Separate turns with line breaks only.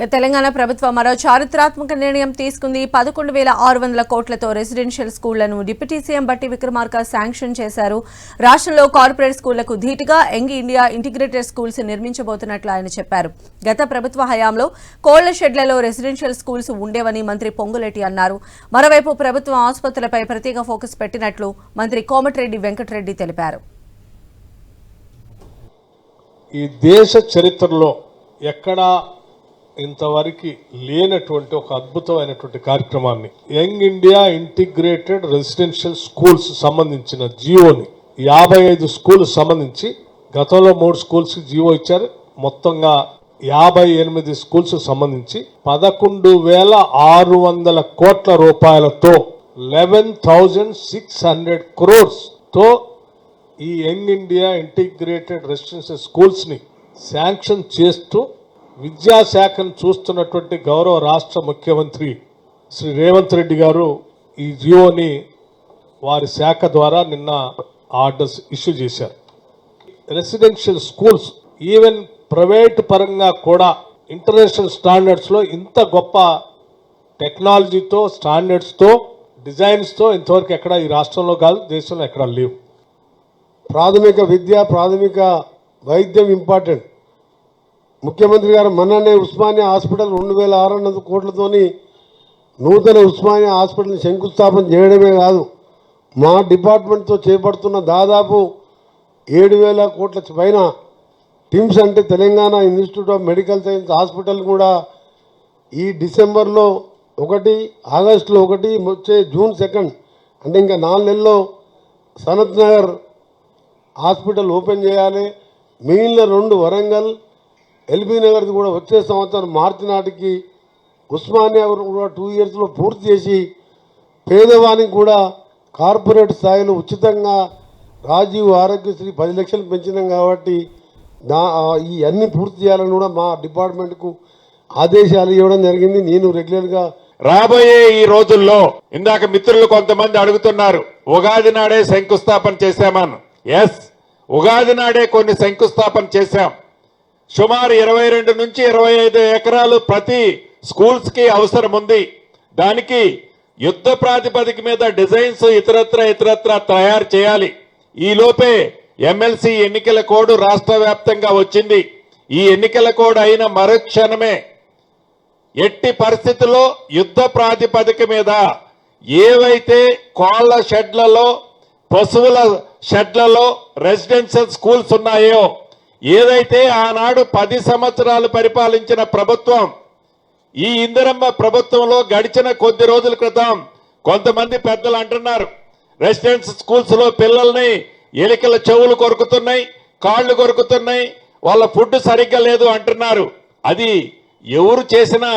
తెలంగాణ ప్రభుత్వం మరో చారిత్రాత్మక నిర్ణయం తీసుకుంది. పదకొండు వేల ఆరు వందల కోట్లతో రెసిడెన్షియల్ స్కూళ్ళను డిప్యూటీ సీఎం బట్టి విక్రమార్క శాంక్షన్ చేశారు. రాష్ట్రంలో కార్పొరేట్ స్కూళ్ళకు ధీటుగా యంగ్ ఇండియా ఇంటిగ్రేటెడ్ స్కూల్స్ నిర్మించబోతున్నట్లు ఆయన చెప్పారు. గత ప్రభుత్వ హయాంలో కోళ్ళ షెడ్లలో రెసిడెన్షియల్ స్కూల్స్ ఉండేవని మంత్రి పొంగులెట్టి అన్నారు. మరోవైపు ప్రభుత్వం ఆసుపత్రులపై ప్రత్యేక ఫోకస్ పెట్టినట్లు మంత్రి కోమటిరెడ్డి వెంకటరెడ్డి తెలిపారు.
ఈ దేశ చరిత్రలో ఎక్కడా ఇంతవరకు లేనటువంటి ఒక అద్భుతమైనటువంటి కార్యక్రమాన్ని young India integrated residential schools సంబంధించిన జియోని యాభై ఐదు స్కూల్ సంబంధించి గతంలో మూడు స్కూల్స్ జియో ఇచ్చారు. మొత్తంగా యాభై ఎనిమిది స్కూల్స్ సంబంధించి పదకొండు వేల ఆరు వందల కోట్ల రూపాయలతో లెవెన్ థౌజండ్ సిక్స్ హండ్రెడ్ క్రోర్స్తో ఈ యంగ్ ఇండియా ఇంటిగ్రేటెడ్ రెసిడెన్షియల్ స్కూల్స్ని శాంక్షన్ చేస్తూ విద్యాశాఖను చూస్తున్నటువంటి గౌరవ రాష్ట్ర ముఖ్యమంత్రి శ్రీ రేవంత్ రెడ్డి గారు ఈ జియోని వారి శాఖ ద్వారా నిన్న ఆర్డర్స్ ఇష్యూ చేశారు. రెసిడెన్షియల్ స్కూల్స్ ఈవెన్ ప్రైవేట్ పరంగా కూడా ఇంటర్నేషనల్ స్టాండర్డ్స్లో ఇంత గొప్ప టెక్నాలజీతో స్టాండర్డ్స్తో డిజైన్స్తో ఇంతవరకు ఎక్కడ ఈ రాష్ట్రంలో కాదు దేశంలో ఎక్కడ లేవు.
ప్రాథమిక విద్య ప్రాథమిక వైద్యం ఇంపార్టెంట్. ముఖ్యమంత్రి గారు మొన్ననే ఉస్మానియా హాస్పిటల్ రెండు వేల ఆరు వందల కోట్లతోని నూతన ఉస్మానియా హాస్పిటల్ని శంకుస్థాపన చేయడమే కాదు మా డిపార్ట్మెంట్తో చేపడుతున్న దాదాపు ఏడు వేల కోట్ల పైన టిమ్స్ అంటే Telangana institute of medical science hospital కూడా ఈ డిసెంబర్లో ఒకటి ఆగస్టులో ఒకటి వచ్చే జూన్ సెకండ్ అంటే ఇంకా నాలుగు నెలల్లో సనత్ నగర్ హాస్పిటల్ ఓపెన్ చేయాలి. మిగిలిన రెండు వరంగల్ ఎల్బీ నగర్ది కూడా వచ్చే సంవత్సరం మార్చి నాటికి ఉస్మానియా కూడా టూ ఇయర్స్లో పూర్తి చేసి పేదవానికి కూడా కార్పొరేట్ స్థాయిలో ఉచితంగా రాజీవ్ ఆరోగ్యశ్రీ పది లక్షలు పెంచినాం కాబట్టి నా ఈ అన్ని పూర్తి చేయాలని కూడా మా డిపార్ట్మెంట్కు ఆదేశాలు ఇవ్వడం జరిగింది. నేను రెగ్యులర్గా
రాబోయే ఈ రోజుల్లో ఇందాక మిత్రులు కొంతమంది అడుగుతున్నారు ఉగాది నాడే శంకుస్థాపన చేశామాను. ఎస్ ఉగాది నాడే కొన్ని శంకుస్థాపన చేశాం. సుమారు ఇరవై రెండు నుంచి ఇరవై ఐదు ఎకరాలు ప్రతి స్కూల్స్కి అవసరం ఉంది. దానికి యుద్ధ ప్రాతిపదిక మీద డిజైన్స్ ఇతరత్ర ఇతరత్ర తయారు చేయాలి. ఈ లోపే ఎమ్మెల్సీ ఎన్నికల కోడ్ రాష్ట్ర వ్యాప్తంగా వచ్చింది. ఈ ఎన్నికల కోడ్ అయిన మరుక్షణమే ఎట్టి పరిస్థితుల్లో యుద్ధ ప్రాతిపదిక మీద ఏవైతే కోళ్ళ షెడ్లలో పశువుల షెడ్లలో రెసిడెన్షియల్ స్కూల్స్ ఉన్నాయో ఏదైతే ఆనాడు పది సంవత్సరాలు పరిపాలించిన ప్రభుత్వం ఈ ఇందిరమ్మ ప్రభుత్వంలో గడిచిన కొద్ది రోజుల క్రితం కొంతమంది పెద్దలు అంటున్నారు రెసిడెన్స్ స్కూల్స్లో పిల్లల్ని ఎలికల చెవులు కొరుకుతున్నాయి కాళ్ళు కొరుకుతున్నాయి వాళ్ళ ఫుడ్ సరిగ్గా లేదు అంటున్నారు. అది ఎవరు చేసినా